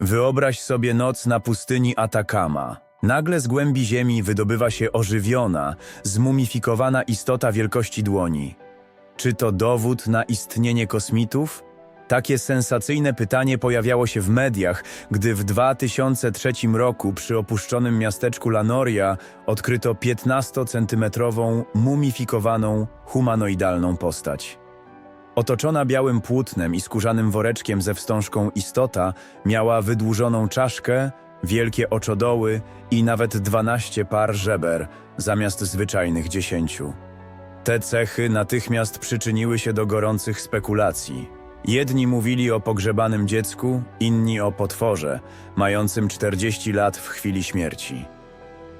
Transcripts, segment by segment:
Wyobraź sobie noc na pustyni Atakama. Nagle z głębi ziemi wydobywa się ożywiona, zmumifikowana istota wielkości dłoni. Czy to dowód na istnienie kosmitów? Takie sensacyjne pytanie pojawiało się w mediach, gdy w 2003 roku przy opuszczonym miasteczku Lanoria odkryto 15-centymetrową, mumifikowaną, humanoidalną postać. Otoczona białym płótnem i skórzanym woreczkiem ze wstążką istota miała wydłużoną czaszkę, wielkie oczodoły i nawet 12 par żeber zamiast zwyczajnych 10. Te cechy natychmiast przyczyniły się do gorących spekulacji. Jedni mówili o pogrzebanym dziecku, inni o potworze, mającym 40 lat w chwili śmierci.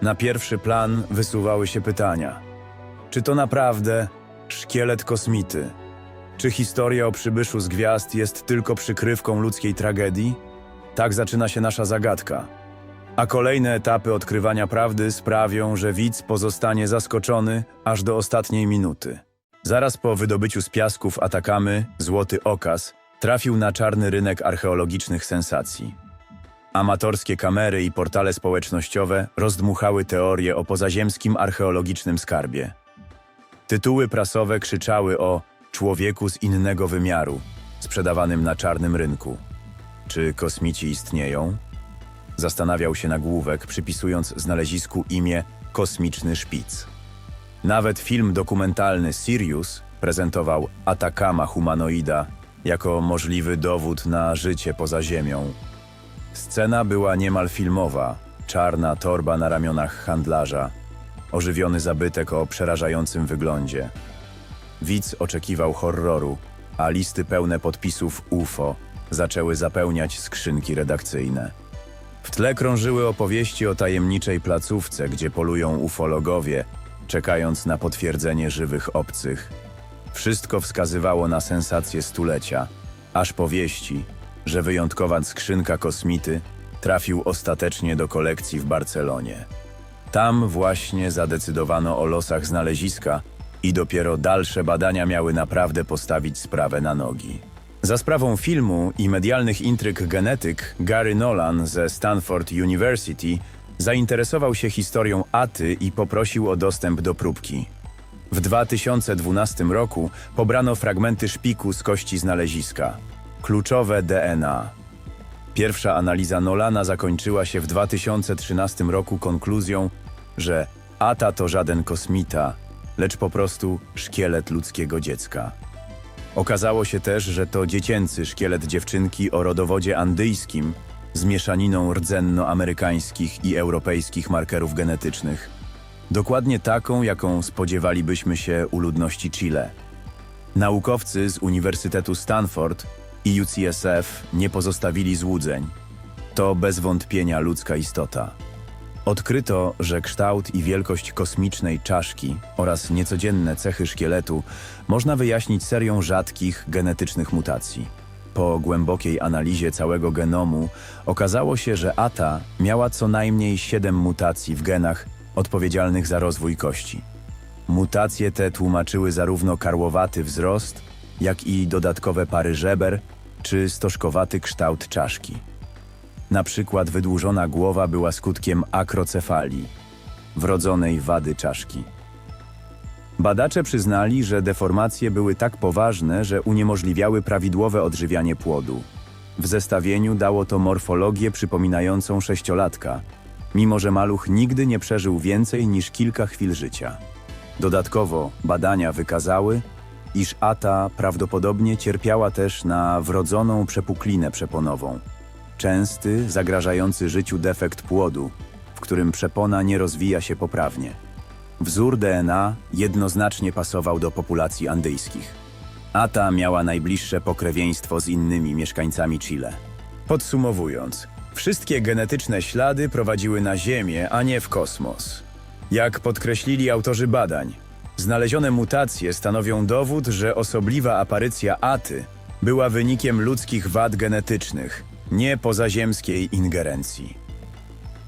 Na pierwszy plan wysuwały się pytania: czy to naprawdę szkielet kosmity? Czy historia o przybyszu z gwiazd jest tylko przykrywką ludzkiej tragedii? Tak zaczyna się nasza zagadka. A kolejne etapy odkrywania prawdy sprawią, że widz pozostanie zaskoczony aż do ostatniej minuty. Zaraz po wydobyciu z piasków Atakamy, złoty okaz trafił na czarny rynek archeologicznych sensacji. Amatorskie kamery i portale społecznościowe rozdmuchały teorie o pozaziemskim archeologicznym skarbie. Tytuły prasowe krzyczały o człowieku z innego wymiaru, sprzedawanym na czarnym rynku. Czy kosmici istnieją? Zastanawiał się nagłówek, przypisując znalezisku imię Kosmiczny Szpic. Nawet film dokumentalny Sirius prezentował Atakama humanoida jako możliwy dowód na życie poza Ziemią. Scena była niemal filmowa, czarna torba na ramionach handlarza, ożywiony zabytek o przerażającym wyglądzie. Widz oczekiwał horroru, a listy pełne podpisów UFO zaczęły zapełniać skrzynki redakcyjne. W tle krążyły opowieści o tajemniczej placówce, gdzie polują ufologowie, czekając na potwierdzenie żywych obcych. Wszystko wskazywało na sensację stulecia, aż powieści, że wyjątkowa skrzynka kosmity trafił ostatecznie do kolekcji w Barcelonie. Tam właśnie zadecydowano o losach znaleziska i dopiero dalsze badania miały naprawdę postawić sprawę na nogi. Za sprawą filmu i medialnych intryg genetyk Gary Nolan ze Stanford University zainteresował się historią Aty i poprosił o dostęp do próbki. W 2012 roku pobrano fragmenty szpiku z kości znaleziska. Kluczowe DNA. Pierwsza analiza Nolana zakończyła się w 2013 roku konkluzją, że Ata to żaden kosmita, lecz po prostu szkielet ludzkiego dziecka. Okazało się też, że to dziecięcy szkielet dziewczynki o rodowodzie andyjskim z mieszaniną rdzennoamerykańskich i europejskich markerów genetycznych. Dokładnie taką, jaką spodziewalibyśmy się u ludności Chile. Naukowcy z Uniwersytetu Stanford i UCSF nie pozostawili złudzeń. To bez wątpienia ludzka istota. Odkryto, że kształt i wielkość kosmicznej czaszki oraz niecodzienne cechy szkieletu można wyjaśnić serią rzadkich genetycznych mutacji. Po głębokiej analizie całego genomu okazało się, że Ata miała co najmniej 7 mutacji w genach odpowiedzialnych za rozwój kości. Mutacje te tłumaczyły zarówno karłowaty wzrost, jak i dodatkowe pary żeber czy stożkowaty kształt czaszki. Na przykład wydłużona głowa była skutkiem akrocefalii, wrodzonej wady czaszki. Badacze przyznali, że deformacje były tak poważne, że uniemożliwiały prawidłowe odżywianie płodu. W zestawieniu dało to morfologię przypominającą sześciolatka, mimo że maluch nigdy nie przeżył więcej niż kilka chwil życia. Dodatkowo badania wykazały, iż Ata prawdopodobnie cierpiała też na wrodzoną przepuklinę przeponową. Częsty, zagrażający życiu defekt płodu, w którym przepona nie rozwija się poprawnie. Wzór DNA jednoznacznie pasował do populacji andyjskich. Ata miała najbliższe pokrewieństwo z innymi mieszkańcami Chile. Podsumowując, wszystkie genetyczne ślady prowadziły na Ziemię, a nie w kosmos. Jak podkreślili autorzy badań, znalezione mutacje stanowią dowód, że osobliwa aparycja Aty była wynikiem ludzkich wad genetycznych, nie pozaziemskiej ingerencji.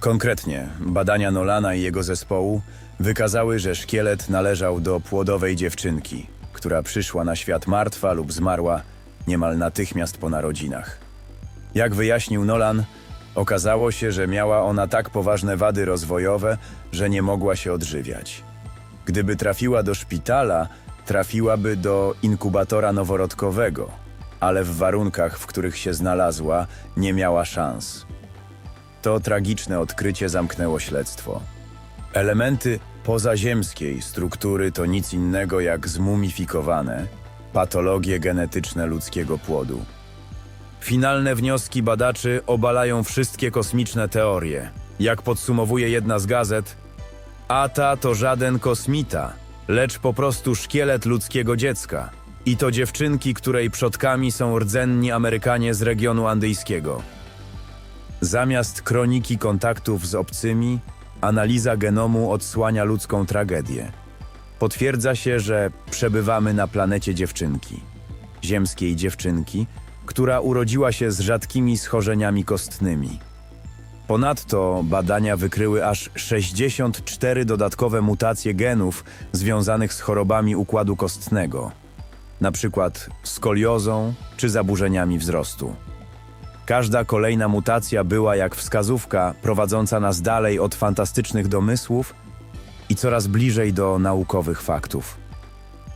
Konkretnie, badania Nolana i jego zespołu wykazały, że szkielet należał do płodowej dziewczynki, która przyszła na świat martwa lub zmarła niemal natychmiast po narodzinach. Jak wyjaśnił Nolan, okazało się, że miała ona tak poważne wady rozwojowe, że nie mogła się odżywiać. Gdyby trafiła do szpitala, trafiłaby do inkubatora noworodkowego, ale w warunkach, w których się znalazła, nie miała szans. To tragiczne odkrycie zamknęło śledztwo. Elementy pozaziemskiej struktury to nic innego jak zmumifikowane patologie genetyczne ludzkiego płodu. Finalne wnioski badaczy obalają wszystkie kosmiczne teorie. Jak podsumowuje jedna z gazet, Ata to żaden kosmita, lecz po prostu szkielet ludzkiego dziecka. I to dziewczynki, której przodkami są rdzenni Amerykanie z regionu andyjskiego. Zamiast kroniki kontaktów z obcymi, analiza genomu odsłania ludzką tragedię. Potwierdza się, że przebywamy na planecie dziewczynki, ziemskiej dziewczynki, która urodziła się z rzadkimi schorzeniami kostnymi. Ponadto badania wykryły aż 64 dodatkowe mutacje genów związanych z chorobami układu kostnego, przykład skoliozą czy zaburzeniami wzrostu. Każda kolejna mutacja była jak wskazówka prowadząca nas dalej od fantastycznych domysłów i coraz bliżej do naukowych faktów.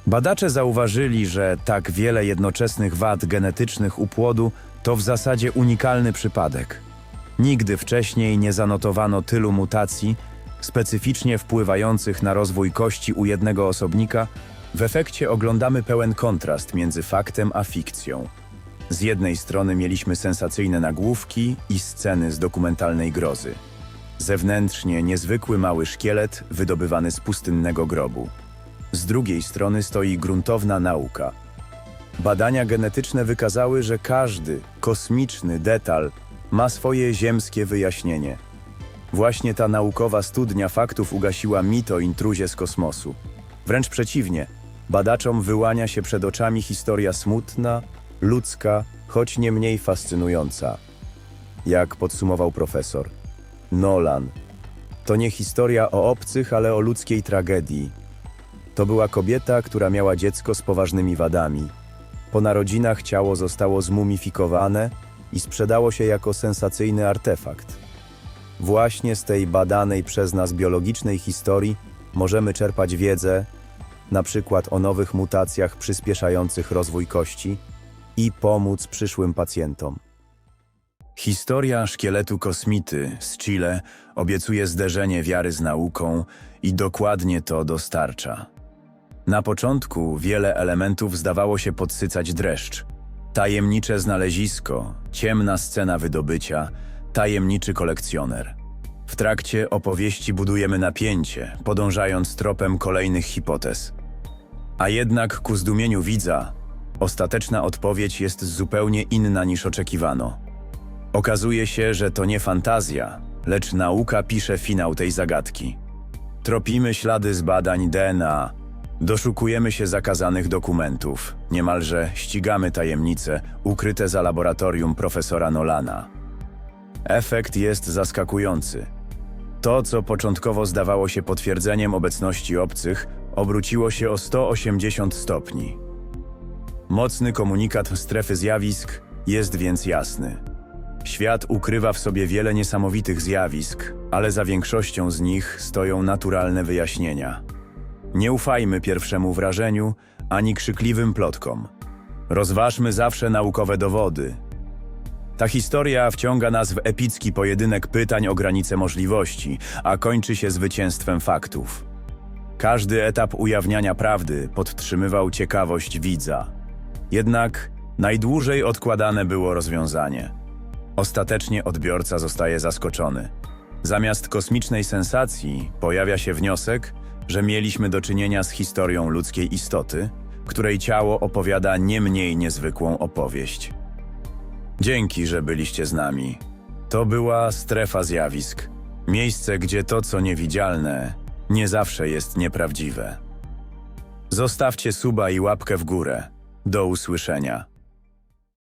Badacze zauważyli, że tak wiele jednoczesnych wad genetycznych u płodu to w zasadzie unikalny przypadek. Nigdy wcześniej nie zanotowano tylu mutacji specyficznie wpływających na rozwój kości u jednego osobnika. W efekcie oglądamy pełen kontrast między faktem a fikcją. Z jednej strony mieliśmy sensacyjne nagłówki i sceny z dokumentalnej grozy. Zewnętrznie niezwykły mały szkielet wydobywany z pustynnego grobu. Z drugiej strony stoi gruntowna nauka. Badania genetyczne wykazały, że każdy kosmiczny detal ma swoje ziemskie wyjaśnienie. Właśnie ta naukowa studnia faktów ugasiła mit o intruzie z kosmosu. Wręcz przeciwnie, badaczom wyłania się przed oczami historia smutna, ludzka, choć nie mniej fascynująca. Jak podsumował profesor Nolan, to nie historia o obcych, ale o ludzkiej tragedii. To była kobieta, która miała dziecko z poważnymi wadami. Po narodzinach ciało zostało zmumifikowane i sprzedało się jako sensacyjny artefakt. Właśnie z tej badanej przez nas biologicznej historii możemy czerpać wiedzę, na przykład o nowych mutacjach przyspieszających rozwój kości i pomóc przyszłym pacjentom. Historia szkieletu kosmity z Chile obiecuje zderzenie wiary z nauką i dokładnie to dostarcza. Na początku wiele elementów zdawało się podsycać dreszcz. Tajemnicze znalezisko, ciemna scena wydobycia, tajemniczy kolekcjoner. W trakcie opowieści budujemy napięcie, podążając tropem kolejnych hipotez. A jednak ku zdumieniu widza, ostateczna odpowiedź jest zupełnie inna niż oczekiwano. Okazuje się, że to nie fantazja, lecz nauka pisze finał tej zagadki. Tropimy ślady z badań DNA, doszukujemy się zakazanych dokumentów, niemalże ścigamy tajemnice ukryte za laboratorium profesora Nolana. Efekt jest zaskakujący. To, co początkowo zdawało się potwierdzeniem obecności obcych, obróciło się o 180 stopni. Mocny komunikat strefy zjawisk jest więc jasny. Świat ukrywa w sobie wiele niesamowitych zjawisk, ale za większością z nich stoją naturalne wyjaśnienia. Nie ufajmy pierwszemu wrażeniu ani krzykliwym plotkom. Rozważmy zawsze naukowe dowody. Ta historia wciąga nas w epicki pojedynek pytań o granice możliwości, a kończy się zwycięstwem faktów. Każdy etap ujawniania prawdy podtrzymywał ciekawość widza. Jednak najdłużej odkładane było rozwiązanie. Ostatecznie odbiorca zostaje zaskoczony. Zamiast kosmicznej sensacji pojawia się wniosek, że mieliśmy do czynienia z historią ludzkiej istoty, której ciało opowiada nie mniej niezwykłą opowieść. Dzięki, że byliście z nami. To była strefa zjawisk. Miejsce, gdzie to, co niewidzialne, nie zawsze jest nieprawdziwe. Zostawcie suba i łapkę w górę. Do usłyszenia.